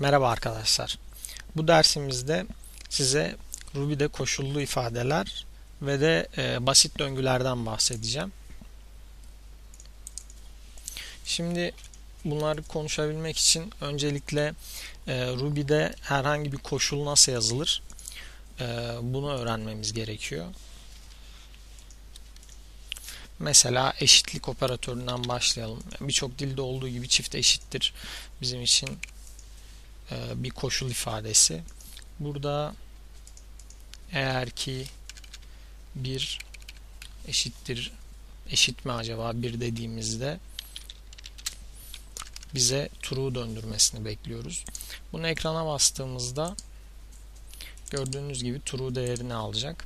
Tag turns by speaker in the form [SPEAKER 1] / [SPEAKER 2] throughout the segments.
[SPEAKER 1] Merhaba arkadaşlar. Bu dersimizde size Ruby'de koşullu ifadeler ve de e, basit döngülerden bahsedeceğim. Şimdi bunları konuşabilmek için öncelikle e, Ruby'de herhangi bir koşul nasıl yazılır e, bunu öğrenmemiz gerekiyor. Mesela eşitlik operatöründen başlayalım. Birçok dilde olduğu gibi çift eşittir bizim için bir koşul ifadesi. Burada eğer ki bir eşittir eşit mi acaba bir dediğimizde bize true döndürmesini bekliyoruz. Bunu ekrana bastığımızda gördüğünüz gibi true değerini alacak.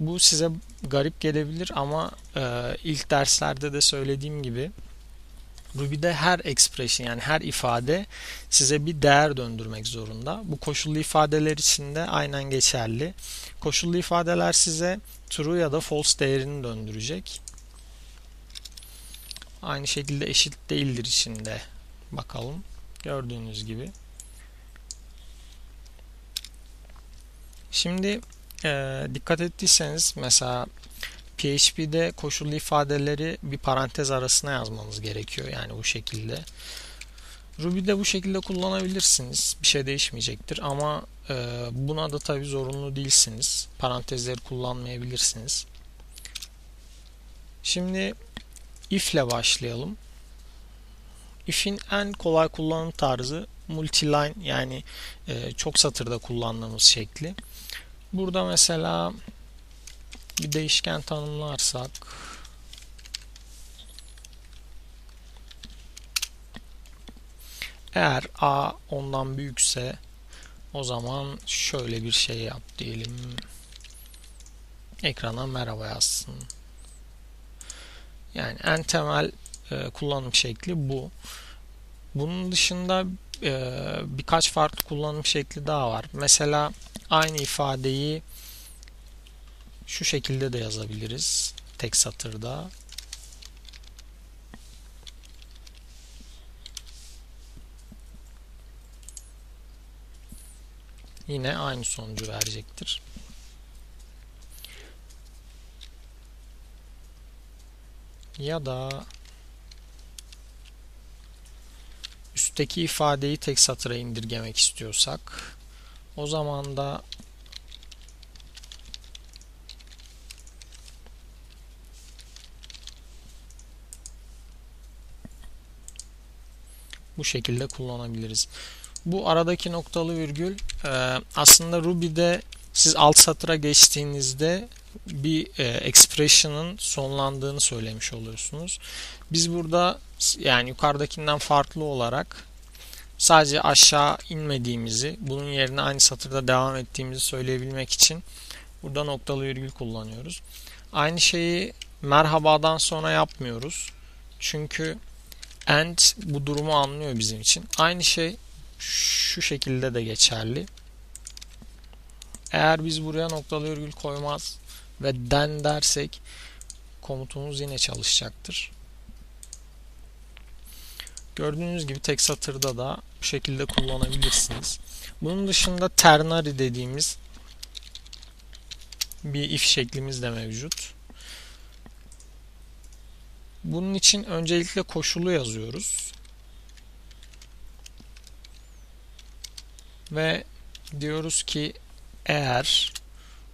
[SPEAKER 1] Bu size garip gelebilir ama e, ilk derslerde de söylediğim gibi Ruby'de her expression yani her ifade size bir değer döndürmek zorunda. Bu koşullu ifadeler için de aynen geçerli. Koşullu ifadeler size true ya da false değerini döndürecek. Aynı şekilde eşit değildir içinde. Bakalım. Gördüğünüz gibi. Şimdi e, dikkat ettiyseniz mesela PHP'de koşullu ifadeleri bir parantez arasına yazmanız gerekiyor. Yani bu şekilde. Ruby'de bu şekilde kullanabilirsiniz. Bir şey değişmeyecektir ama e, buna da tabi zorunlu değilsiniz. Parantezleri kullanmayabilirsiniz. Şimdi if ile başlayalım. If'in en kolay kullanım tarzı multiline yani e, çok satırda kullandığımız şekli. Burada mesela bir değişken tanımlarsak. Eğer a ondan büyükse o zaman şöyle bir şey yap diyelim. Ekrana merhaba yazsın. Yani en temel e, kullanım şekli bu. Bunun dışında e, birkaç farklı kullanım şekli daha var. Mesela aynı ifadeyi şu şekilde de yazabiliriz. Tek satırda. Yine aynı sonucu verecektir. Ya da üstteki ifadeyi tek satıra indirgemek istiyorsak o zaman da bu şekilde kullanabiliriz. Bu aradaki noktalı virgül e, aslında Ruby'de siz alt satıra geçtiğinizde bir e, expression'ın sonlandığını söylemiş oluyorsunuz. Biz burada yani yukarıdakinden farklı olarak sadece aşağı inmediğimizi, bunun yerine aynı satırda devam ettiğimizi söyleyebilmek için burada noktalı virgül kullanıyoruz. Aynı şeyi merhabadan sonra yapmıyoruz. Çünkü and bu durumu anlıyor bizim için. Aynı şey şu şekilde de geçerli. Eğer biz buraya noktalı virgül koymaz ve den dersek komutumuz yine çalışacaktır. Gördüğünüz gibi tek satırda da bu şekilde kullanabilirsiniz. Bunun dışında ternary dediğimiz bir if şeklimiz de mevcut. Bunun için öncelikle koşulu yazıyoruz. Ve diyoruz ki eğer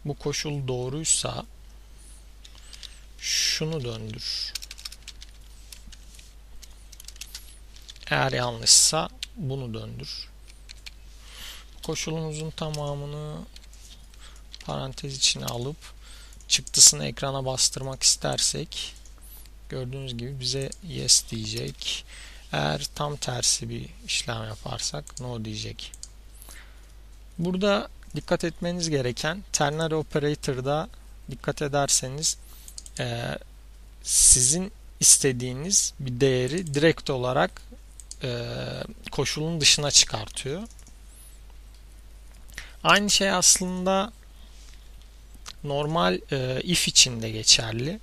[SPEAKER 1] bu koşul doğruysa şunu döndür. Eğer yanlışsa bunu döndür. Koşulumuzun tamamını parantez içine alıp çıktısını ekrana bastırmak istersek gördüğünüz gibi bize yes diyecek. Eğer tam tersi bir işlem yaparsak no diyecek. Burada dikkat etmeniz gereken ternary operator'da dikkat ederseniz e, sizin istediğiniz bir değeri direkt olarak e, koşulun dışına çıkartıyor. Aynı şey aslında normal e, if için de geçerli.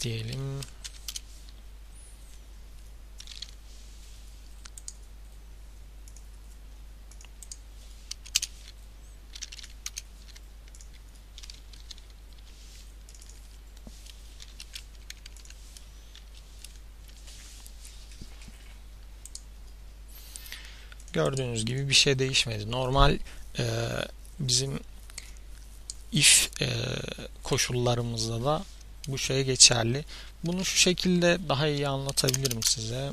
[SPEAKER 1] Diyelim. Gördüğünüz gibi bir şey değişmedi. Normal e, bizim if e, koşullarımızda da bu şey geçerli. Bunu şu şekilde daha iyi anlatabilirim size.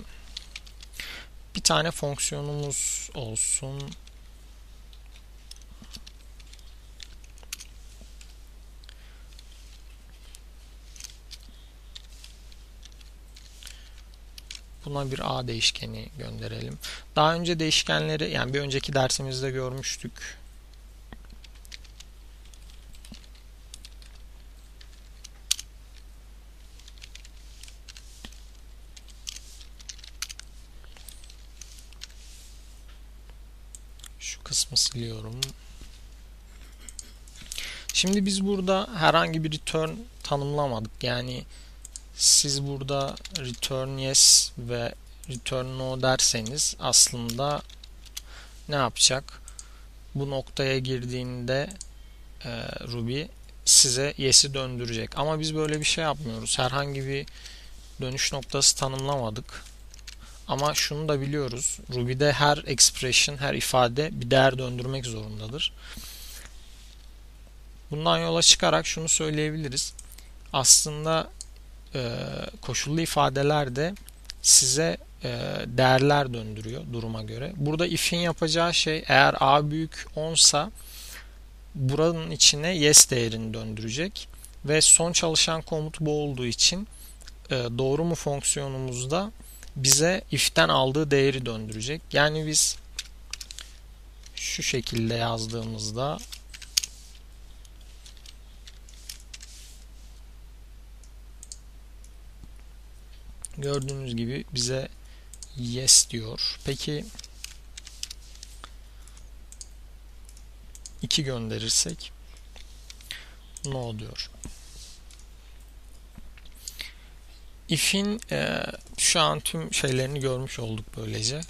[SPEAKER 1] Bir tane fonksiyonumuz olsun. Buna bir a değişkeni gönderelim. Daha önce değişkenleri yani bir önceki dersimizde görmüştük. Şu kısmı siliyorum. Şimdi biz burada herhangi bir return tanımlamadık. Yani siz burada return yes ve return no derseniz aslında ne yapacak? Bu noktaya girdiğinde e, Ruby size yes'i döndürecek. Ama biz böyle bir şey yapmıyoruz. Herhangi bir dönüş noktası tanımlamadık. Ama şunu da biliyoruz. Ruby'de her expression, her ifade bir değer döndürmek zorundadır. Bundan yola çıkarak şunu söyleyebiliriz. Aslında e, koşullu ifadeler de size e, değerler döndürüyor duruma göre. Burada if'in yapacağı şey eğer a büyük 10 sa buranın içine yes değerini döndürecek ve son çalışan komut bu olduğu için e, doğru mu fonksiyonumuzda bize if'ten aldığı değeri döndürecek. Yani biz şu şekilde yazdığımızda gördüğünüz gibi bize yes diyor. Peki 2 gönderirsek no diyor. If'in e, şu an tüm şeylerini görmüş olduk böylece.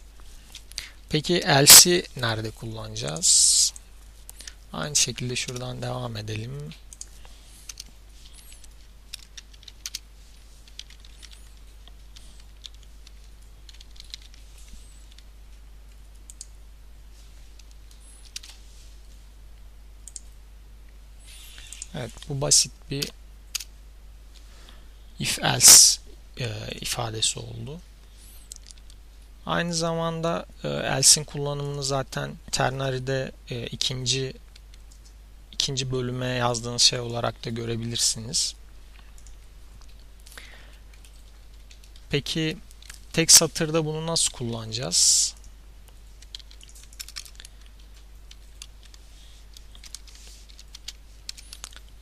[SPEAKER 1] Peki else'i nerede kullanacağız? Aynı şekilde şuradan devam edelim. Evet bu basit bir if else e, ifadesi oldu. Aynı zamanda e, else'in kullanımını zaten ternary'de e, ikinci ikinci bölüme yazdığınız şey olarak da görebilirsiniz. Peki tek satırda bunu nasıl kullanacağız?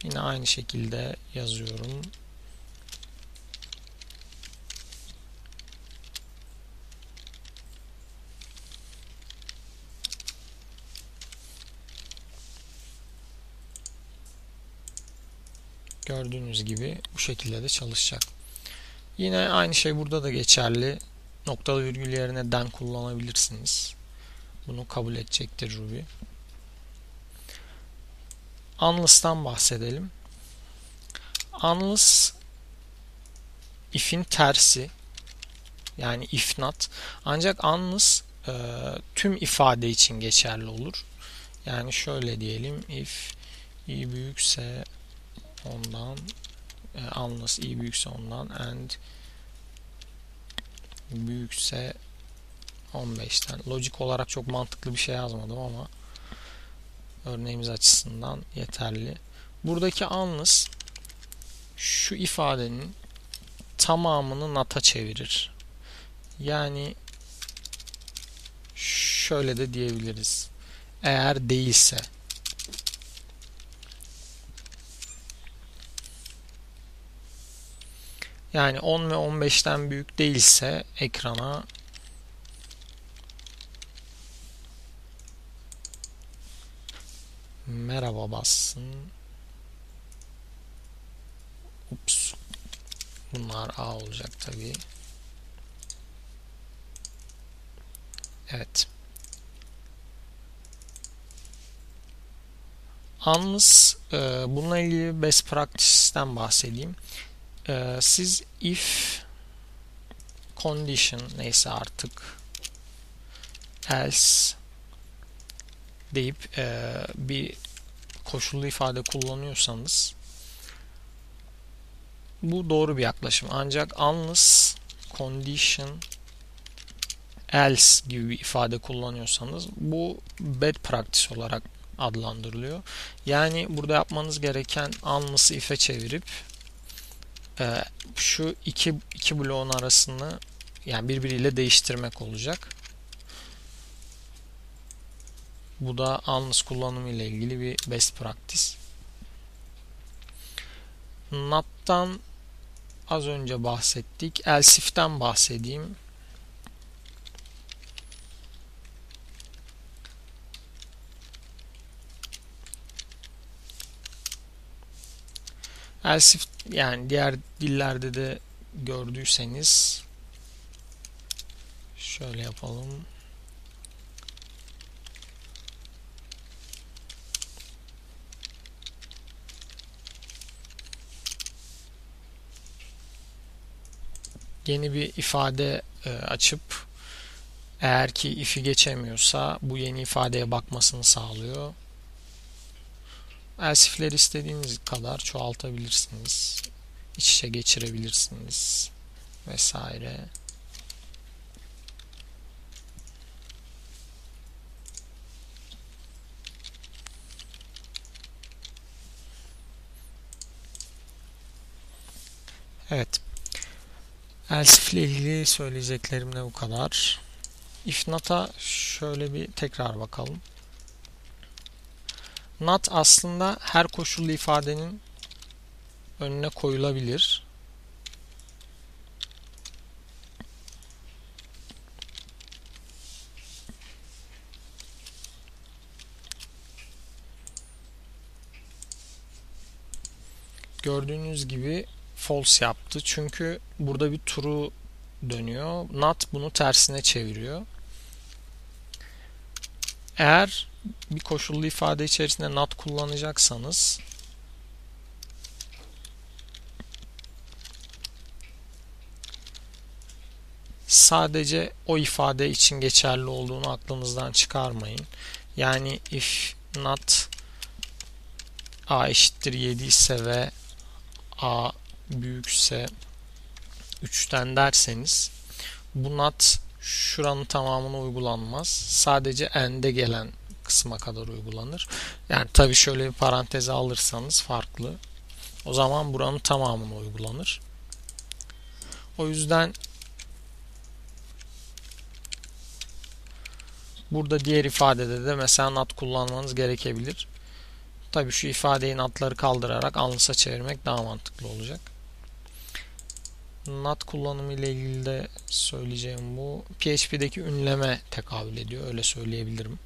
[SPEAKER 1] Yine aynı şekilde yazıyorum. Gördüğünüz gibi bu şekilde de çalışacak. Yine aynı şey burada da geçerli. Noktalı virgül yerine den kullanabilirsiniz. Bunu kabul edecektir Ruby. Unless'tan bahsedelim. Unless if'in tersi yani if not ancak unless e, tüm ifade için geçerli olur. Yani şöyle diyelim if i büyükse ondan e, unless i büyükse ondan and büyükse 15'ten. Lojik olarak çok mantıklı bir şey yazmadım ama örneğimiz açısından yeterli. Buradaki unless şu ifadenin tamamını nata çevirir. Yani şöyle de diyebiliriz. Eğer değilse yani 10 ve 15'ten büyük değilse ekrana merhaba bassın. Ups. Bunlar A olacak tabii. Evet. Yalnız e, bununla ilgili best practice'ten bahsedeyim. E, siz if condition neyse artık else deyip e, bir koşullu ifade kullanıyorsanız bu doğru bir yaklaşım. Ancak unless condition else gibi bir ifade kullanıyorsanız bu bad practice olarak adlandırılıyor. Yani burada yapmanız gereken unless'ı if'e çevirip e, şu iki, iki bloğun arasını yani birbiriyle değiştirmek olacak. Bu da unless kullanımı ile ilgili bir best practice. Not'tan az önce bahsettik. Else if'ten bahsedeyim. Else yani diğer dillerde de gördüyseniz şöyle yapalım. yeni bir ifade e, açıp eğer ki if'i geçemiyorsa bu yeni ifadeye bakmasını sağlıyor. Elsif'leri istediğiniz kadar çoğaltabilirsiniz. İç içe geçirebilirsiniz vesaire. Evet. Elsif ile ilgili söyleyeceklerim de bu kadar. If not'a şöyle bir tekrar bakalım. Not aslında her koşullu ifadenin önüne koyulabilir. Gördüğünüz gibi false yaptı. Çünkü burada bir true dönüyor. Not bunu tersine çeviriyor. Eğer bir koşullu ifade içerisinde not kullanacaksanız sadece o ifade için geçerli olduğunu aklınızdan çıkarmayın. Yani if not a eşittir 7 ise ve a büyükse 3'ten derseniz bu not şuranın tamamına uygulanmaz. Sadece end'e gelen kısma kadar uygulanır. Yani tabi şöyle bir paranteze alırsanız farklı. O zaman buranın tamamına uygulanır. O yüzden burada diğer ifadede de mesela not kullanmanız gerekebilir. Tabi şu ifadeyi notları kaldırarak anlısa çevirmek daha mantıklı olacak. Not kullanımı ile ilgili de söyleyeceğim bu. PHP'deki ünleme tekabül ediyor. Öyle söyleyebilirim.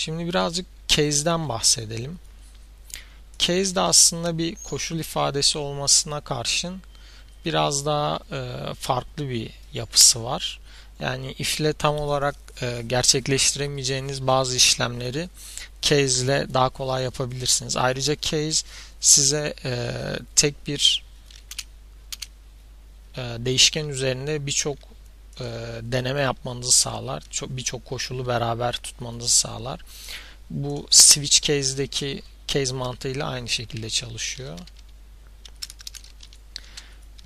[SPEAKER 1] Şimdi birazcık case'den bahsedelim. Case de aslında bir koşul ifadesi olmasına karşın biraz daha e, farklı bir yapısı var. Yani if ile tam olarak e, gerçekleştiremeyeceğiniz bazı işlemleri case ile daha kolay yapabilirsiniz. Ayrıca case size e, tek bir e, değişken üzerinde birçok e, deneme yapmanızı sağlar. Çok birçok koşulu beraber tutmanızı sağlar. Bu switch case'deki case mantığıyla aynı şekilde çalışıyor.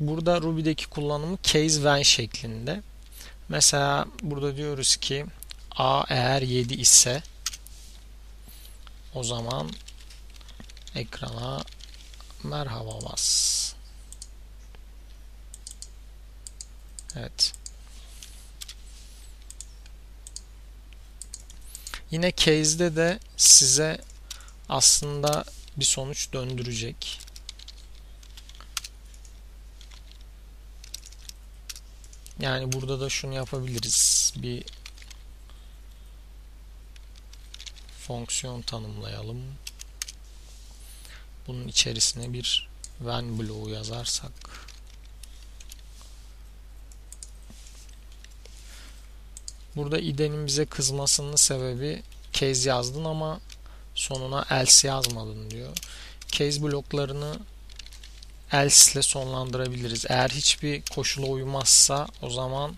[SPEAKER 1] Burada Ruby'deki kullanımı case when şeklinde. Mesela burada diyoruz ki A eğer 7 ise o zaman ekrana merhaba bas. Evet. Yine case'de de size aslında bir sonuç döndürecek. Yani burada da şunu yapabiliriz. Bir fonksiyon tanımlayalım. bunun içerisine bir when bloğu yazarsak Burada idenin bize kızmasının sebebi case yazdın ama sonuna else yazmadın diyor. Case bloklarını else ile sonlandırabiliriz. Eğer hiçbir koşula uymazsa o zaman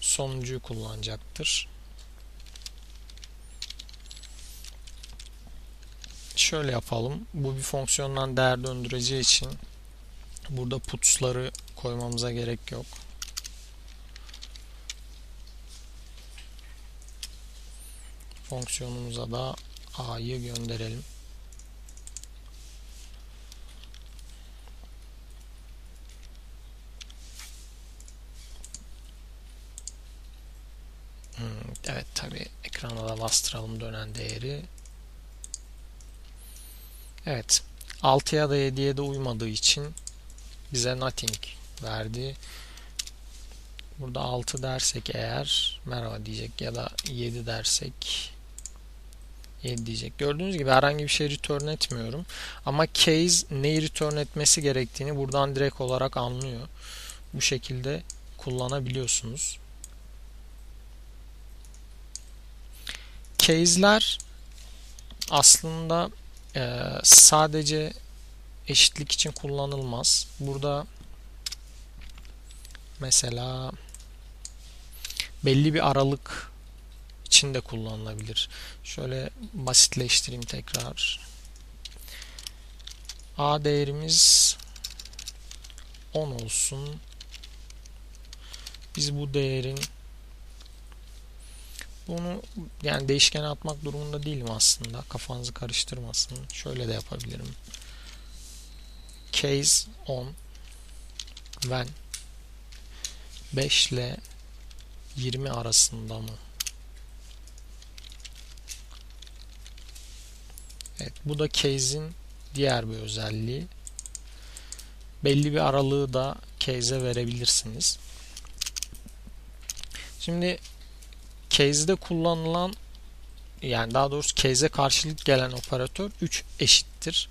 [SPEAKER 1] sonuncuyu kullanacaktır. Şöyle yapalım. Bu bir fonksiyondan değer döndüreceği için burada puts'ları koymamıza gerek yok. Fonksiyonumuza da a'yı gönderelim. Hmm, evet tabi ekrana da bastıralım dönen değeri. Evet 6'ya da 7'ye de uymadığı için bize nothing verdi. Burada 6 dersek eğer merhaba diyecek ya da 7 dersek 7 diyecek. Gördüğünüz gibi herhangi bir şey return etmiyorum. Ama case neyi return etmesi gerektiğini buradan direkt olarak anlıyor. Bu şekilde kullanabiliyorsunuz. Case'ler aslında e, sadece eşitlik için kullanılmaz. Burada mesela belli bir aralık için de kullanılabilir. Şöyle basitleştireyim tekrar. A değerimiz 10 olsun. Biz bu değerin bunu yani değişkene atmak durumunda değilim aslında. Kafanızı karıştırmasın. Şöyle de yapabilirim. Case 10 when 5 ile 20 arasında mı? Evet, bu da case'in diğer bir özelliği. Belli bir aralığı da case'e verebilirsiniz. Şimdi case'de kullanılan yani daha doğrusu case'e karşılık gelen operatör 3 eşittir.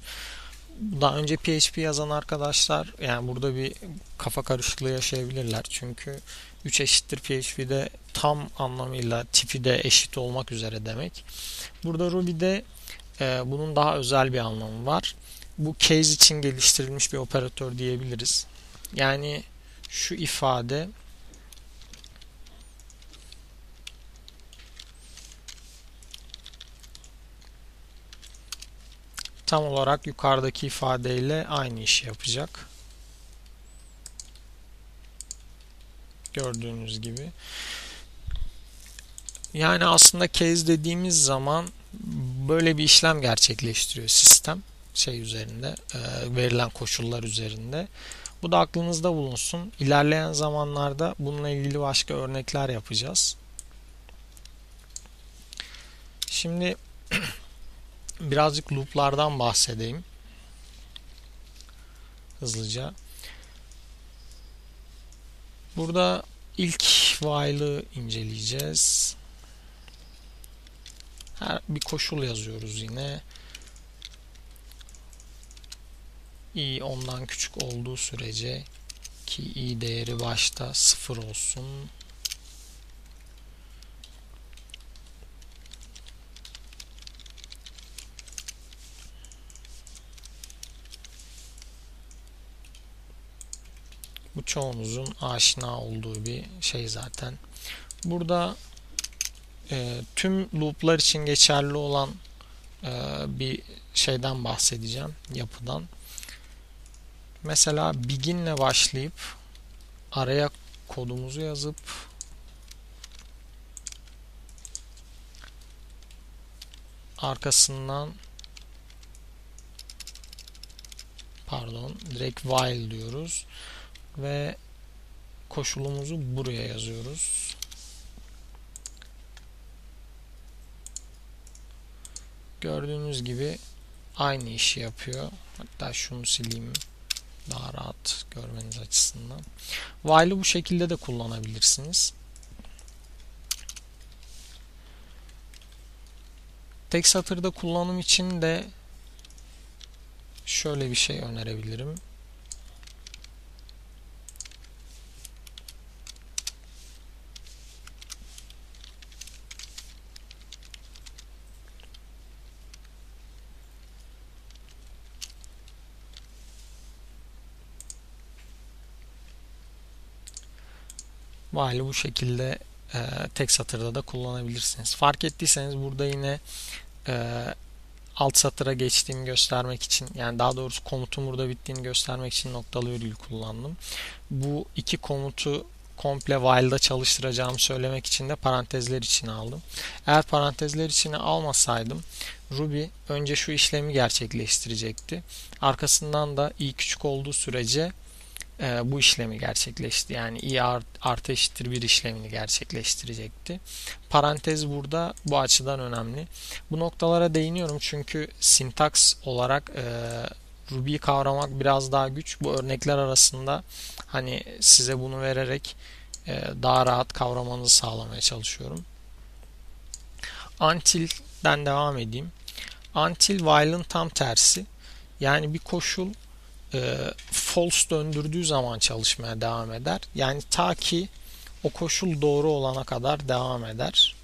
[SPEAKER 1] Daha önce PHP yazan arkadaşlar yani burada bir kafa karışıklığı yaşayabilirler. Çünkü 3 eşittir PHP'de tam anlamıyla tipi de eşit olmak üzere demek. Burada Ruby'de e, bunun daha özel bir anlamı var. Bu case için geliştirilmiş bir operatör diyebiliriz. Yani şu ifade tam olarak yukarıdaki ifadeyle aynı işi yapacak. Gördüğünüz gibi. Yani aslında case dediğimiz zaman böyle bir işlem gerçekleştiriyor sistem şey üzerinde e, verilen koşullar üzerinde. Bu da aklınızda bulunsun. İlerleyen zamanlarda bununla ilgili başka örnekler yapacağız. Şimdi birazcık loop'lardan bahsedeyim. Hızlıca. Burada ilk while'ı inceleyeceğiz. Her bir koşul yazıyoruz yine. i ondan küçük olduğu sürece ki i değeri başta sıfır olsun. Bu çoğunuzun aşina olduğu bir şey zaten. Burada e, tüm looplar için geçerli olan e, bir şeyden bahsedeceğim yapıdan. Mesela begin ile başlayıp araya kodumuzu yazıp arkasından pardon direkt while diyoruz ve koşulumuzu buraya yazıyoruz. Gördüğünüz gibi aynı işi yapıyor. Hatta şunu sileyim daha rahat görmeniz açısından. While'ı bu şekilde de kullanabilirsiniz. Tek satırda kullanım için de şöyle bir şey önerebilirim. While'ı bu şekilde e, tek satırda da kullanabilirsiniz. Fark ettiyseniz burada yine e, alt satıra geçtiğimi göstermek için yani daha doğrusu komutun burada bittiğini göstermek için noktalı virgül kullandım. Bu iki komutu komple while'da çalıştıracağımı söylemek için de parantezler içine aldım. Eğer parantezler içine almasaydım Ruby önce şu işlemi gerçekleştirecekti. Arkasından da i küçük olduğu sürece e, bu işlemi gerçekleşti. Yani i art, artı eşittir işlemini gerçekleştirecekti. Parantez burada bu açıdan önemli. Bu noktalara değiniyorum çünkü sintaks olarak e, Ruby'yi kavramak biraz daha güç. Bu örnekler arasında hani size bunu vererek e, daha rahat kavramanızı sağlamaya çalışıyorum. Until'den devam edeyim. Until while'ın tam tersi. Yani bir koşul e, false döndürdüğü zaman çalışmaya devam eder. Yani ta ki o koşul doğru olana kadar devam eder.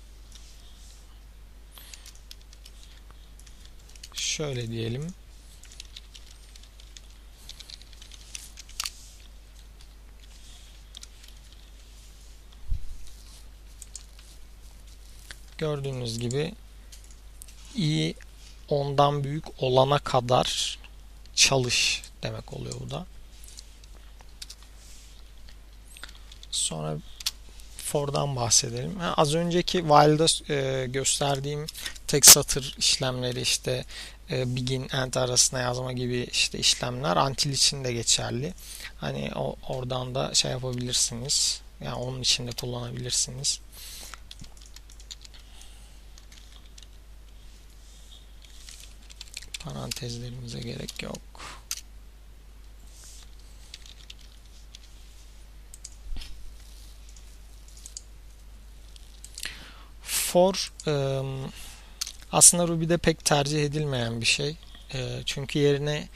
[SPEAKER 1] Şöyle diyelim. Gördüğünüz gibi i ondan büyük olana kadar çalış demek oluyor bu da. Sonra for'dan bahsedelim. Ha, az önceki while'da e, gösterdiğim tek satır işlemleri işte e, begin end arasına yazma gibi işte işlemler until için de geçerli. Hani o, oradan da şey yapabilirsiniz. Yani onun için de kullanabilirsiniz. Parantezlerimize gerek yok. For aslında Ruby'de pek tercih edilmeyen bir şey. Çünkü yerine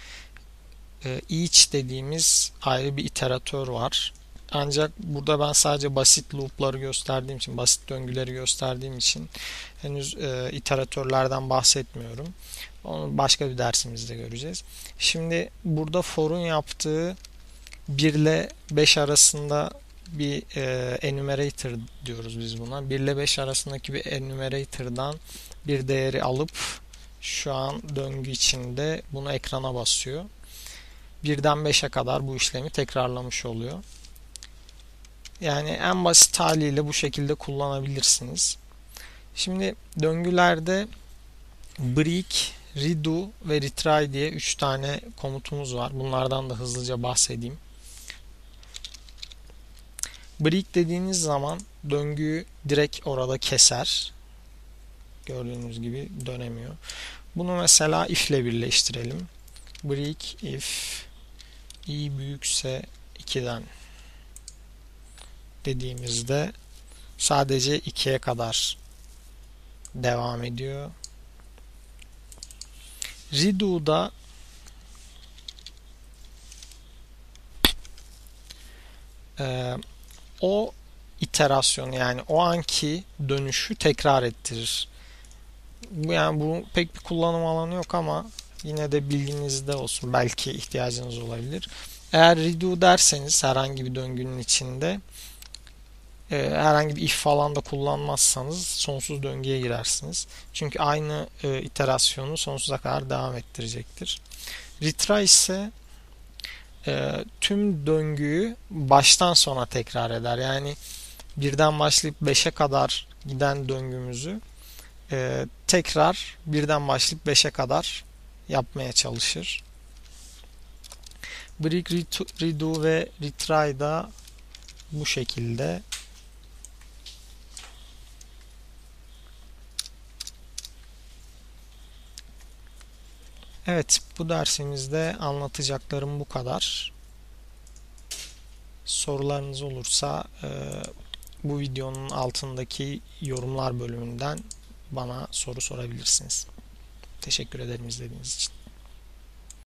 [SPEAKER 1] each dediğimiz ayrı bir iteratör var. Ancak burada ben sadece basit loop'ları gösterdiğim için, basit döngüleri gösterdiğim için henüz e, iteratörlerden bahsetmiyorum. Onu başka bir dersimizde göreceğiz. Şimdi burada for'un yaptığı 1 ile 5 arasında bir e, enumerator diyoruz biz buna. 1 ile 5 arasındaki bir enumerator'dan bir değeri alıp şu an döngü içinde bunu ekrana basıyor. 1'den 5'e kadar bu işlemi tekrarlamış oluyor. Yani en basit haliyle bu şekilde kullanabilirsiniz. Şimdi döngülerde break, redo ve retry diye 3 tane komutumuz var. Bunlardan da hızlıca bahsedeyim. Break dediğiniz zaman döngüyü direkt orada keser. Gördüğünüz gibi dönemiyor. Bunu mesela if ile birleştirelim. Break if i büyükse 2'den dediğimizde sadece 2'ye kadar devam ediyor. Redo'da e, o iterasyon yani o anki dönüşü tekrar ettirir. Yani bu pek bir kullanım alanı yok ama yine de bilginizde olsun. Belki ihtiyacınız olabilir. Eğer redo derseniz herhangi bir döngünün içinde e, herhangi bir if falan da kullanmazsanız sonsuz döngüye girersiniz. Çünkü aynı e, iterasyonu sonsuza kadar devam ettirecektir. Retry ise e, tüm döngüyü baştan sona tekrar eder. Yani birden başlayıp 5'e kadar giden döngümüzü e, tekrar birden başlayıp 5'e kadar yapmaya çalışır. Break, redo ve retry da bu şekilde Evet, bu dersimizde anlatacaklarım bu kadar. Sorularınız olursa e, bu videonun altındaki yorumlar bölümünden bana soru sorabilirsiniz. Teşekkür ederim izlediğiniz için.